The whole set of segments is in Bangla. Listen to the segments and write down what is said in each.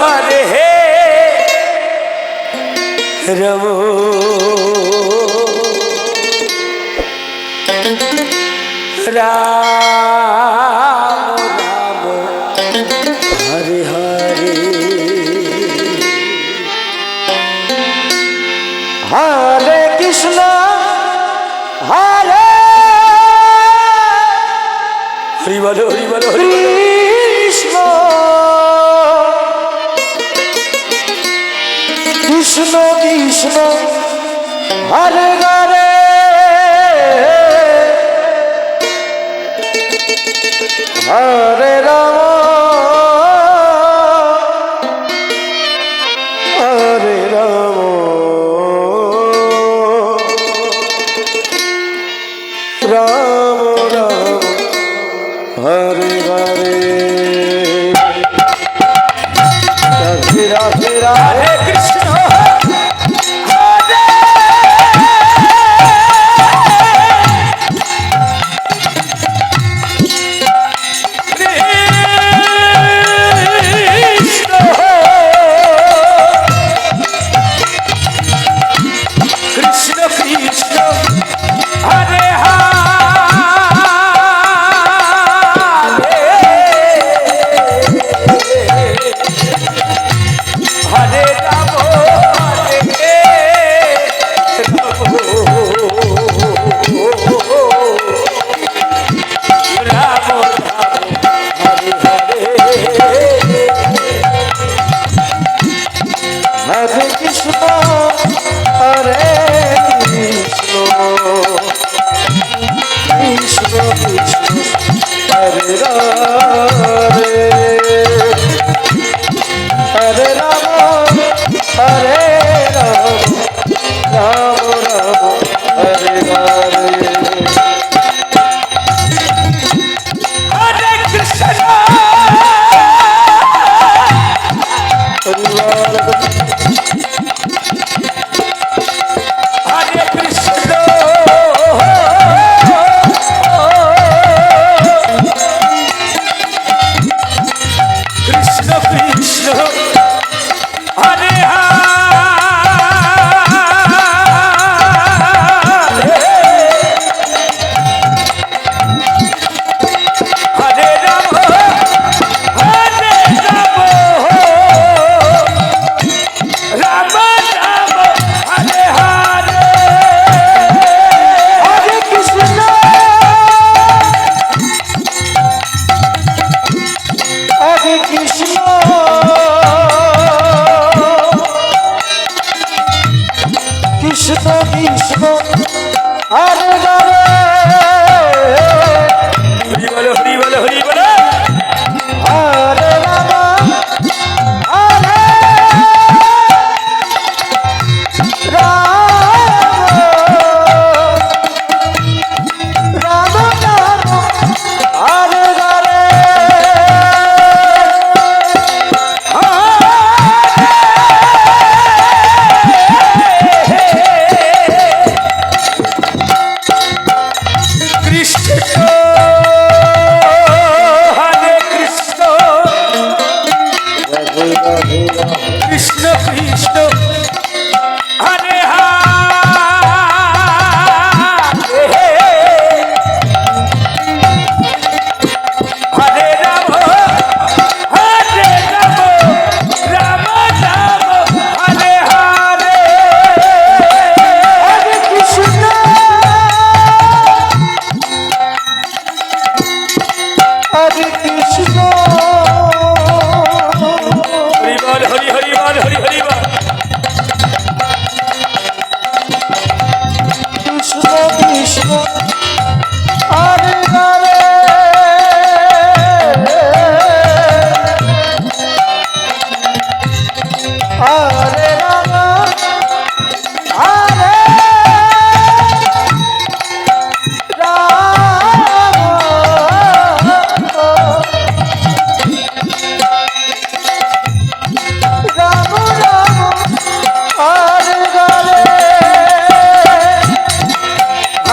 হরে হে রাম রাম রাম হরে হরে। হরে কৃষ্ণ, হরে। হরি বলো হরি বলো, হরি কৃষ্ণ কৃষ্ণ হরে হরে। হরে রাম হরে রাম। রাম রাম হরে হরে।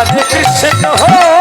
রাধে কৃষ্ণ হো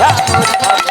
রাম রাম